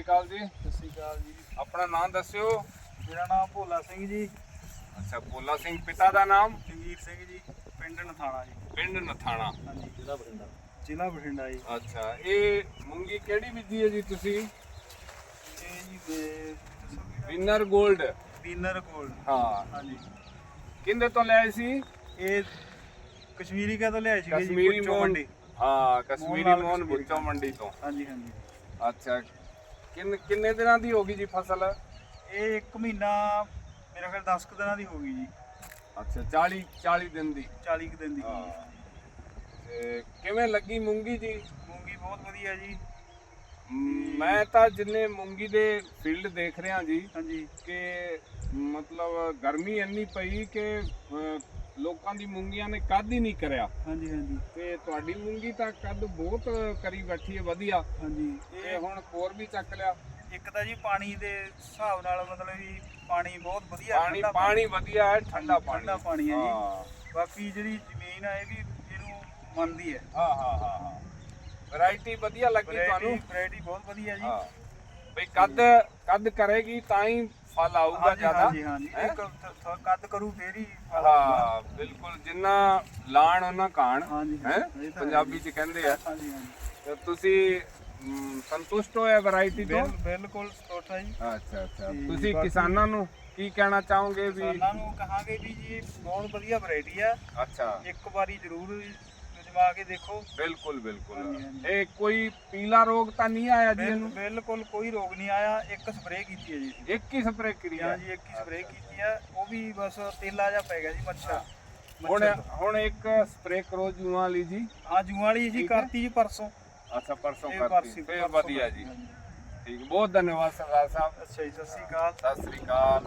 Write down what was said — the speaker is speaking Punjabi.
ਅਕਾਲ ਜੀ। ਸਤਿ ਸ਼੍ਰੀ ਅਕਾਲ ਜੀ। ਆਪਣਾ ਨਾਮ ਦੱਸਿਓ। ਮੇਰਾ ਨਾਮ ਭੋਲਾ ਸਿੰਘ ਜੀ। ਅੱਛਾ ਭੋਲਾ ਸਿੰਘ ਪਿਤਾ ਦਾ ਨਾਮ? ਜੰਗੀਰ ਸਿੰਘ ਜੀ ਪਿੰਡ ਨਥਾਣਾ ਜੀ। ਪਿੰਡ ਨਥਾਣਾ। ਹਾਂਜੀ ਜ਼ਿਲ੍ਹਾ ਬਠਿੰਡਾ। ਜ਼ਿਲ੍ਹਾ ਬਠਿੰਡਾ ਜੀ। ਅੱਛਾ ਇਹ ਮੂੰਗੀ ਕਿਹੜੀ ਬੀਜੀ ਹੈ ਜੀ ਤੁਸੀਂ? ਇਹ ਜੀ ਦੇ ਵਿਨਰ 골ਡ ਵਿਨਰ ਗੋਲਡ ਹਾਂ। ਹਾਂਜੀ। ਕਿੰਦੇ ਤੋਂ ਲਿਆਏ ਸੀ? ਇਹ ਕਸ਼ਮੀਰੀ ਕਾ ਤੋਂ ਲਿਆਏ ਜੀ? ਕਸ਼ਮੀਰੀ ਮੰਡੀ। ਹਾਂ ਕਸ਼ਮੀਰੀ ਮੋਹਨ। ਬੁੱਚੋ ਮੰਡੀ ਤੋਂ। ਹਾਂਜੀ ਹਾਂਜੀ। ਅੱਛਾ ਕਿੰਨ ਕਿੰਨੇ ਦਿਨਾਂ ਦੀ ਹੋਗੀ ਜੀ ਫਸਲ? ਇਹ ਇੱਕ ਮਹੀਨਾ ਮੇਰਾ ਖਿਆਲ 10 ਕੁ ਦਿਨਾਂ ਦੀ ਹੋ ਗਈ ਜੀ। ਅੱਛਾ 40 40 ਦਿਨ ਦੀ। 40 ਕੁ ਦਿਨ ਦੀ। ਹਾਂ। ਤੇ ਕਿਵੇਂ ਲੱਗੀ ਮੂੰਗੀ ਜੀ? ਮੂੰਗੀ ਬਹੁਤ ਵਧੀਆ ਜੀ। ਮੈਂ ਤਾਂ ਜਿੰਨੇ ਮੂੰਗੀ ਦੇ ਫੀਲਡ ਦੇਖ ਰਿਹਾ ਜੀ ਹਾਂਜੀ। ਕਿ ਮਤਲਬ ਗਰਮੀ ਇੰਨੀ ਪਈ ਕਿ ਅਹ, ਲੋਕਾਂ ਦੀ ਮੂੰਗੀਆਂ ਨੇ ਕੱਦ ਹੀ ਨਹੀਂ ਕਰਿਆ। ਹਾਂਜੀ ਹਾਂਜੀ। ਤੇ ਤੁਹਾਡੀ ਮੂੰਗੀ ਤਾਂ ਕੱਦ ਬਹੁਤ ਕਰੀ ਬੈਠੀ ਹੈ ਵਧੀਆ। ਹਾਂਜੀ। ਤੇ ਹੁਣ ਕੋਰ ਵੀ ਚੱਕ ਲਿਆ। ਇੱਕ ਤਾਂ ਜੀ ਪਾਣੀ ਦੇ ਹਿਸਾਬ ਨਾਲ ਮਤਲਬ ਵੀ ਪਾਣੀ ਬਹੁਤ ਵਧੀਆ ਪਾਣੀ ਠੰਡਾ ਪਾਣੀ ਵਧੀਆ ਹੈ ਠੰਡਾ ਪਾਣੀ ਠੰਡਾ ਪਾਣੀ। ਹੈ ਜੀ। ਹਾਂ। ਬਾਕੀ ਜਿਹੜੀ ਜ਼ਮੀਨ ਆ ਇਹ ਵੀ ਇਹਨੂੰ ਮੰਨਦੀ ਹੈ। ਹਾਂ ਹਾਂ ਹਾਂ ਹਾਂ। ਵੈਰਾਈਟੀ ਵਧੀਆ ਲੱਗੀ ਤੁਹਾਨੂੰ। ਵੈਰਾਈਟੀ ਬਹੁਤ ਵਧੀਆ ਜੀ। ਹਾਂ। ਬਈ ਕੱਦ ਕੱਦ ਕਰੇਗੀ ਤਾਂ ਹੀ ਫਲ ਆਊਗਾ ਹਾਂਜੀ ਜ਼ਿਆਦਾ ਹਾਂਜੀ ਹਾਂਜੀ। ਹੈਂ? ਇਹ ਕ- ਥ- ਥ- ਕੱਦ ਕਰੂ ਫੇਰ ਹੀ ਫਲ ਹਾਂ ਬਿਲਕੁਲ ਜਿੰਨਾ ਲਾਣ ਉਹਨਾਂ ਕਾਣ ਹਾਂਜੀ, ਹੈ? ਇਹ ਤਾਂ ਪੰਜਾਬੀ ਚ ਕਹਿੰਦੇ ਆ। ਹਾਂਜੀ ਹਾਂਜੀ। ਤੇ ਤੁਸੀਂ ਮ, ਸੰਤੁਸ਼ਟ ਹੋਏ ਵੈਰਾਈਟੀ ਤੋਂ? ਬਿਲ- ਬਿਲਕੁਲ ਸਟੋਟਾ ਜੀ। ਅੱਛਾ ਅੱਛਾ। ਤੇ ਤੁਸੀਂ ਬਾਕੀ- ਕਿਸਾਨਾਂ ਨੂੰ ਕੀ ਕਹਿਣਾ ਚਾਹੋਗੇ ਵੀ ਕਿਸਾਨਾਂ ਨੂੰ ਕਹਾਂਗੇ ਵੀ ਜੀ ਇਹ ਬਹੁਤ ਵਧੀਆ ਵੈਰਾਈਟੀ ਆ। ਅੱਛਾ। ਇੱਕ ਵਾਰੀ ਜ਼ਰੂਰ ਜਮਾ ਕੇ ਦੇਖੋ। ਬਿਲਕੁਲ ਬਿਲਕੁਲ। ਹਾਂਜੀ। ਇਹ ਕੋਈ ਪੀਲਾ ਰੋਗ ਤਾਂ ਨਹੀਂ ਆਇਆ ਜੀ ਬਿਲ- ਇਹਨੂੰ? ਬਿਲਕੁਲ ਕੋਈ ਰੋਗ ਨਹੀਂ ਆਇਆ ਇੱਕ ਸਪਰੇਅ ਕੀਤੀ ਹੈ ਜੀ। ਇੱਕ ਹੀ ਸਪਰੇਅ ਕਰੀ ਹੈ ਹਾਂਜੀ ਇੱਕ ਹੀ ਸਪਰੇਅ ਕੀਤੀ ਆ ਉਹ ਵੀ ਬਸ ਤੇਲਾ ਜਿਹਾ ਪੈ ਗਿਆ ਜੀ ਮੱਛਰ। ਹੁਣ ਮੱਛਰ ਤੋਂ। ਹੁਣ ਇੱਕ ਸਪਰੇਅ ਕਰੋ ਜੂਆਂ ਵਾਲੀ ਜੀ। ਹਾਂ ਜੂਆਂ ਵਾਲੀ ਜੀ ਠੀਕ ਹੈ। ਕਰਤੀ ਜੀ ਪਰਸੋਂ। ਅੱਛਾ ਪਰਸੋਂ ਇਹ ਕਰਤੀ। ਫੇਰ ਪਰਸੋਂ ਵਧੀਆ ਜੀ। ਹਾਂਜੀ। ਠੀਕ ਬਹੁਤ ਧੰਨਵਾਦ ਸਰਦਾਰ ਸਾਹਿਬ। ਅੱਛਾ ਜੀ ਸਤਿ ਸ਼੍ਰੀ ਅਕਾਲ। ਸਤਿ ਸ੍ਰੀ ਅਕਾਲ।